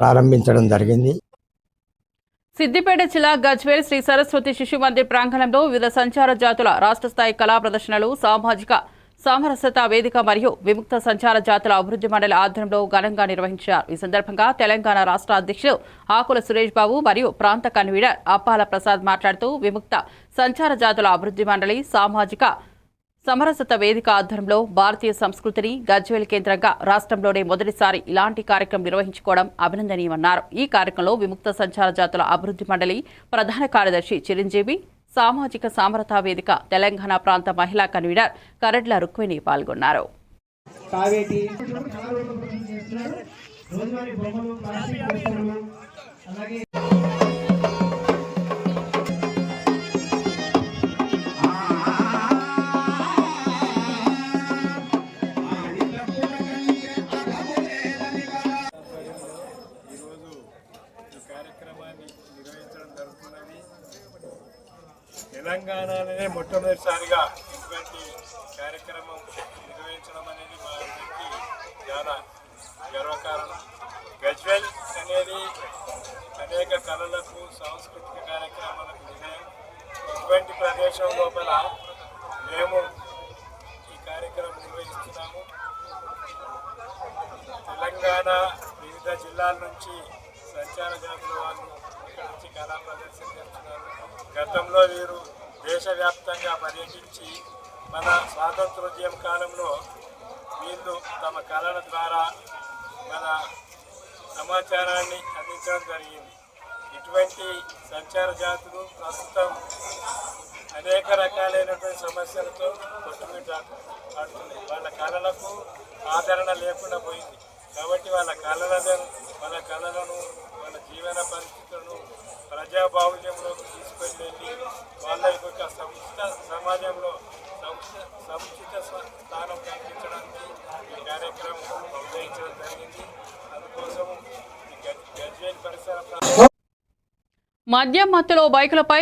ప్రారంభించడం జరిగింది. సిద్దిపేట జిల్లా గజ్వేల్ శ్రీ సరస్వతి శిశు మందిర్ ప్రాంగణంలో వివిధ సంచార జాతుల రాష్ట్ర స్థాయి కళా ప్రదర్శనలు సామాజిక సామరస్యత వేదిక మరియు విముక్త సంచార జాతుల అభివృద్ధి మండలి ఆధ్వర్యంలో ఘనంగా నిర్వహించారు. ఈ సందర్భంగా తెలంగాణ రాష్ట్ర అధ్యక్షులు ఆకుల సురేష్ బాబు మరియు ప్రాంత కన్వీనర్ అప్పాల ప్రసాద్ మాట్లాడుతూ విముక్త సంచార జాతుల అభివృద్ధి మండలి సామాజిక సమరసత వేదిక ఆధ్వర్యంలో భారతీయ సంస్కృతిని గజ్వేల్ కేంద్రంగా రాష్ట్రంలోనే మొదటిసారి ఇలాంటి కార్యక్రమం నిర్వహించుకోవడం అభినందనీయమన్నారు. ఈ కార్యక్రమంలో విముక్త సంచార జాతుల అభివృద్ధి మండలి ప్రధాన కార్యదర్శి చిరంజీవి సామాజిక సామరత వేదిక తెలంగాణ ప్రాంత మహిళా కన్వీనర్ కరడ్ల రుక్మిణి పాల్గొన్నారు. అలాగే కార్యక్రమాన్ని నిర్వహించడం జరుగుతున్నది. తెలంగాణలోనే మొట్టమొదటిసారిగా ఇటువంటి కార్యక్రమం నిర్వహించడం అనేది మా అందరికీ చాలా గర్వకారణం. గజ్వెల్ అనేది అనేక కళలకు సాంస్కృతిక కార్యక్రమాలకు నిలయం ఇటువంటి ప్రదేశం లోపల మేము ఈ కార్యక్రమం నిర్వహిస్తున్నాము. తెలంగాణ వివిధ జిల్లాల నుంచి సంచార జాతుల వాళ్ళు ఇక్కడ కళా ప్రదర్శన చేస్తున్నారు. గతంలో వీరు దేశవ్యాప్తంగా పర్యటించి మన స్వాతంత్రోద్యమ కాలంలో వీళ్ళు తమ కళల ద్వారా మన సమాచారాన్ని అందించడం జరిగింది. ఇటువంటి సంచార జాతులు ప్రస్తుతం అనేక రకాలైనటువంటి సమస్యలతో కొట్టుమిట్టాడుతున్నాయి. వాళ్ళ కళలకు ఆదరణ లేకుండా పోయింది. కాబట్టి వాళ్ళ కళలను వాళ్ళ కళలను వాళ్ళ జీవన పరిస్థితులను ప్రజాబాహుల్యంలోకి తీసుకొని వెళ్ళి వాళ్ళ యొక్క సముచిత సమాజంలో సముచిత సముచిత స్థానం కల్పించడానికి ఈ కార్యక్రమం నిర్వహించడం జరిగింది. అందుకోసం గజ్వేల్ పరిసర మద్యం మత్తులో బైకులపై